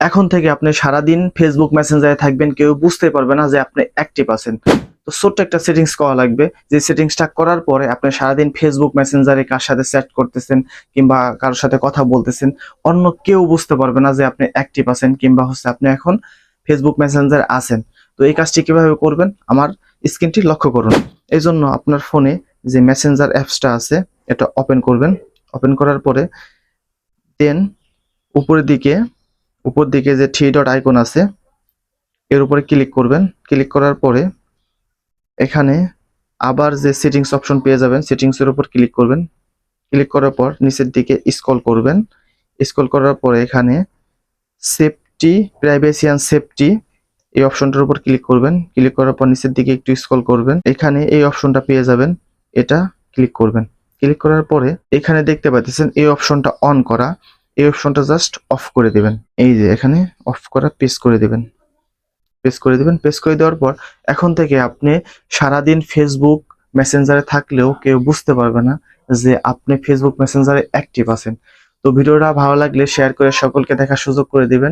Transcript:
এখন থেকে আপনি সারাদিন ফেসবুক মেসেঞ্জারে থাকবেন, কেউ বুঝতে পারবে না যে আপনি অ্যাক্টিভ আছেন। তো ছোট্ট একটা সেটিংস করা লাগবে। যে সেটিংসটা করার পরে আপনি সারাদিন ফেসবুক মেসেঞ্জারে কার সাথে চ্যাট করতেছেন কিংবা কারোর সাথে কথা বলতেছেন, অন্য কেউ বুঝতে পারবে না যে আপনি অ্যাক্টিভ আছেন কিংবা হচ্ছে আপনি এখন ফেসবুক মেসেঞ্জার আছেন। তো এই কাজটি কীভাবে করবেন? আমার স্ক্রিনটি লক্ষ্য করুন। এই জন্য আপনার ফোনে যে মেসেঞ্জার অ্যাপসটা আছে, এটা ওপেন করবেন। ওপেন করার পরে দেন উপরের দিকে উপর দিকে যে থ্রি ডট আইকন আছে, এর উপরে ক্লিক করবেন। ক্লিক করার পরে এখানে আবার যে সেটিংস অপশন পেয়ে যাবেন সেটিংস এর উপর ক্লিক করবেন। ক্লিক করার পর নিচের দিকে স্ক্রল করবেন। স্ক্রল করার পরে এখানে সেফটি প্রাইভেসি অ্যান্ড সেফটি এই অপশনটার উপর ক্লিক করবেন। ক্লিক করার পর নিচের দিকে একটু স্ক্রল করবেন। এখানে এই অপশনটা পেয়ে যাবেন। এটা ক্লিক করবেন। ক্লিক করার পরে এখানে দেখতে পাচ্ছেন এই অপশনটা অন করা। এই অপশনটা জাস্ট অফ করে দিবেন। এই যে এখানে অফ করা পেস করে দিবেন। পেস করে দিবেন পেস করে দেওয়ার পর এখন থেকে আপনি সারাদিন ফেসবুক মেসেঞ্জারে থাকলেও কেউ বুঝতে পারবে না যে আপনি ফেসবুক মেসেঞ্জারে অ্যাক্টিভ আছেন। তো ভিডিওটা ভালো লাগলে শেয়ার করে সকলকে দেখার সুযোগ করে দিবেন।